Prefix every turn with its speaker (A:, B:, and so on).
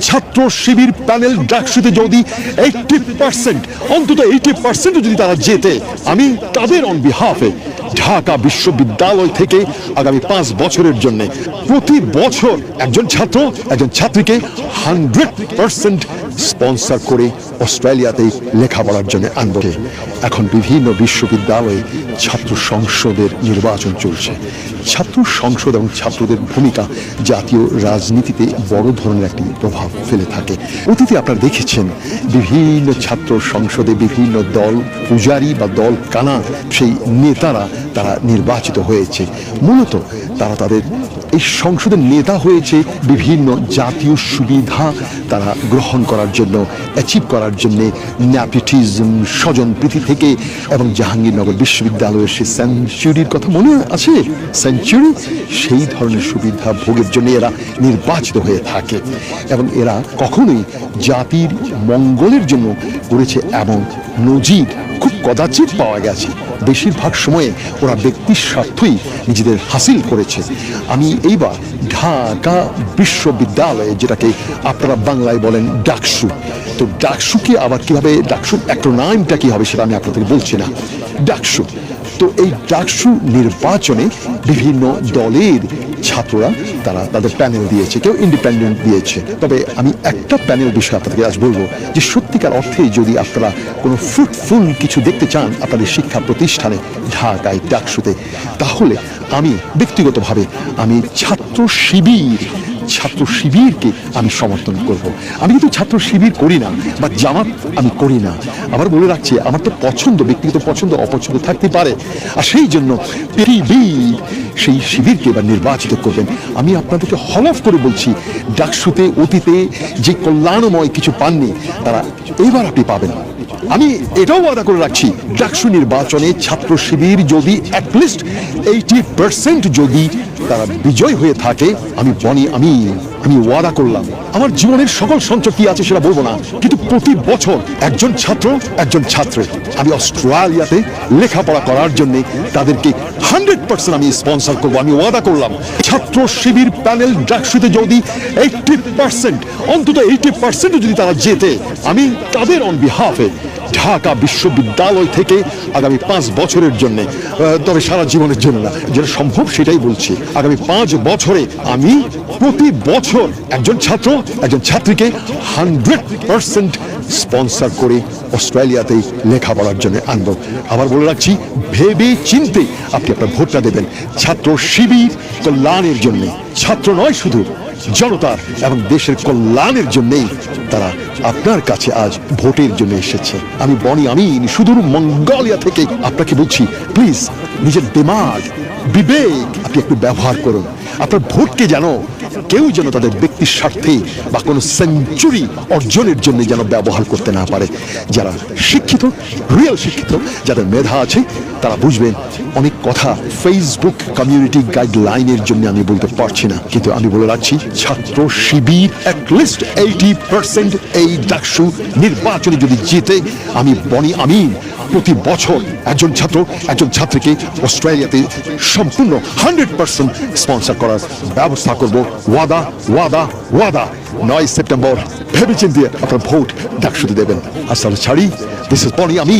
A: ছাত্র শিবির প্যানেল ডাকসুতে যদি eighty percent অন্তত এইটি পার্সেন্ট যদি তারা জেতে, আমি তাদের অন বিহাফে ঢাকা বিশ্ববিদ্যালয় থেকে আগামী পাঁচ বছরের জন্য প্রতি বছর একজন ছাত্র, একজন ছাত্রীকে হান্ড্রেড পার্সেন্ট স্পন্সর করে অস্ট্রেলিয়াতে লেখাপড়ার জন্য আনব এখন বিভিন্ন বিশ্ববিদ্যালয়ে ছাত্র সংসদের নির্বাচন চলছে। ছাত্র সংসদ এবং ছাত্রদের ভূমিকা জাতীয় রাজনীতিতে বড় ধরনের একটি প্রভাব ফেলে থাকে। অতীতে আপনারা দেখেছেন, বিভিন্ন ছাত্র সংসদে বিভিন্ন দল পূজারী বা দল কানা, সেই নেতারা তারা নির্বাচিত হয়েছে। মূলত তারা তাদের এই সংসদের নেতা হয়েছে বিভিন্ন জাতীয় সুবিধা তারা গ্রহণ করার জন্য অ্যাচিভ করার জন্য ন্যাপিটিজম স্বজন প্রীতি থেকে এবং জাহাঙ্গীরনগর বিশ্ববিদ্যালয়ের সেই সেঞ্চুরির কথা মনে আছে? সেঞ্চুরি সেই ধরনের সুবিধা ভোগের জন্য এরা নির্বাচিত হয়ে থাকে। এবং এরা কখনোই জাতির মঙ্গলের জন্য করেছে এমন নজির। কদাচিৎ পাওয়া গেছে। বেশিরভাগ সময়ে ওরা ব্যক্তির স্বার্থই নিজেদের হাসিল করেছে। আমি এইবার ঢাকা বিশ্ববিদ্যালয়ে যেটাকে আপনারা বাংলায় বলেন ডাকসু। তো ডাকসুকে আবার কীভাবে, ডাকসুর অ্যাক্রোনাইমটা কি হবে সেটা আমি আপনাদের বলছি না। ডাকসু। তো এই ডাকসু নির্বাচনে বিভিন্ন দলের ছাত্ররা, তারা তাদের প্যানেল দিয়েছে, কেউ ইন্ডিপেন্ডেন্ট দিয়েছে তবে আমি একটা প্যানেল বিষয়ে আপনাদেরকে আজ বলব যে সত্যিকার অর্থে যদি আপনারা কোনো ফ্রুটফুল কিছু দেখতে চান আপনাদের শিক্ষা প্রতিষ্ঠানে ঢাকায়, ডাকসুতে, তাহলে আমি ব্যক্তিগতভাবে আমি ছাত্র শিবির, ছাত্র শিবিরকে আমি সমর্থন করব। আমি কিন্তু ছাত্র শিবির করি না বা জামাত আমি করি না আবার বলে রাখছি, আমার তো পছন্দ, ব্যক্তিগত পছন্দ, অপছন্দ থাকতে পারে। আর সেই জন্য পৃথিবীর সেই শিবিরকে এবার নির্বাচিত করবেন। আমি আপনাদেরকে হলফ করে বলছি, ডাকসুতে, অতীতে যে কল্যাণময় কিছু পাননি, তারা এইবার আপনি পাবেন। আমি এটাও ওয়াদা করে রাখছি, ডাকসু নির্বাচনে ছাত্র শিবির যদি অ্যাটলিস্ট এইটি পার্সেন্ট যদি তারা বিজয় হয়ে থাকে, আমি বনি, আমি আমি ওয়াদা করলাম। আমার জীবনের সকল সঞ্চয় কি আছে সেটা বলব না, কিন্তু প্রতি বছর একজন ছাত্র, একজন ছাত্রী। আমি অস্ট্রেলিয়াতে লেখাপড়া করার জন্য তাদেরকে হান্ড্রেড পার্সেন্ট আমি স্পন্সর করব, আমি ওয়াদা করলাম। ছাত্র শিবির প্যানেল ডাকসুতে যদি এইটটি পার্সেন্ট, অন্তত এইটি পার্সেন্ট যদি তারা যেতে আমি তাদের অন বিহাফে ঢাকা বিশ্ববিদ্যালয় থেকে আগামী পাঁচ বছরের জন্য তবে সারা জীবনের জন্য না, যেটা সম্ভব সেটাই বলছি। আগামী পাঁচ বছরে আমি প্রতি বছর একজন ছাত্র, একজন ছাত্রীকে হান্ড্রেড পার্সেন্ট স্পন্সর করে অস্ট্রেলিয়াতেই লেখাপড়ার জন্য আনব। আবার বলে রাখছি, ভেবে চিনতে আপনি আপনার ভোটটা দেবেন। ছাত্র শিবির কল্যাণের জন্য। ছাত্র নয় শুধু জনতার এবং দেশের কল্যাণের জন্যেই তারা আপনার কাছে আজ ভোটের জন্য এসেছে। আমি বনি আমিন, সুদূর মঙ্গোলিয়া থেকে আপনাকে বলছি প্লিজ নিজের দিমাগ, বিবেক আপনি একটু ব্যবহার করুন। আপনার ভোটকে যেন কেউ যেন তাদের ব্যক্তির স্বার্থে বা কোনো সেঞ্চুরি অর্জনের জন্য যেন ব্যবহার করতে না পারে। যারা শিক্ষিত রিয়েল শিক্ষিত, যাদের মেধা আছে, তারা বুঝবেন অনেক কথা। ফেসবুক কমিউনিটি গাইডলাইনের জন্য আমি বলতে পারছি না। কিন্তু আমি বলে রাখছি, ছাত্র শিবির অ্যাটলিস্ট এইটি পার্সেন্ট এই ডাকসু নির্বাচনে যদি জিতে, আমি বনি আমিন, প্রতি বছর একজন ছাত্র, একজন ছাত্রীকে অস্ট্রেলিয়াতে সম্পূর্ণ হান্ড্রেড পার্সেন্ট স্পন্সর করার ব্যবস্থা করব। ওয়াদা ওয়াদা ওয়াদা। নয় সেপ্টেম্বর, ভেবেচিন্তে আপনার ভোট ডাকসুতে দেবেন। আসলে ছাড়ি দিস ইজ বনি আমি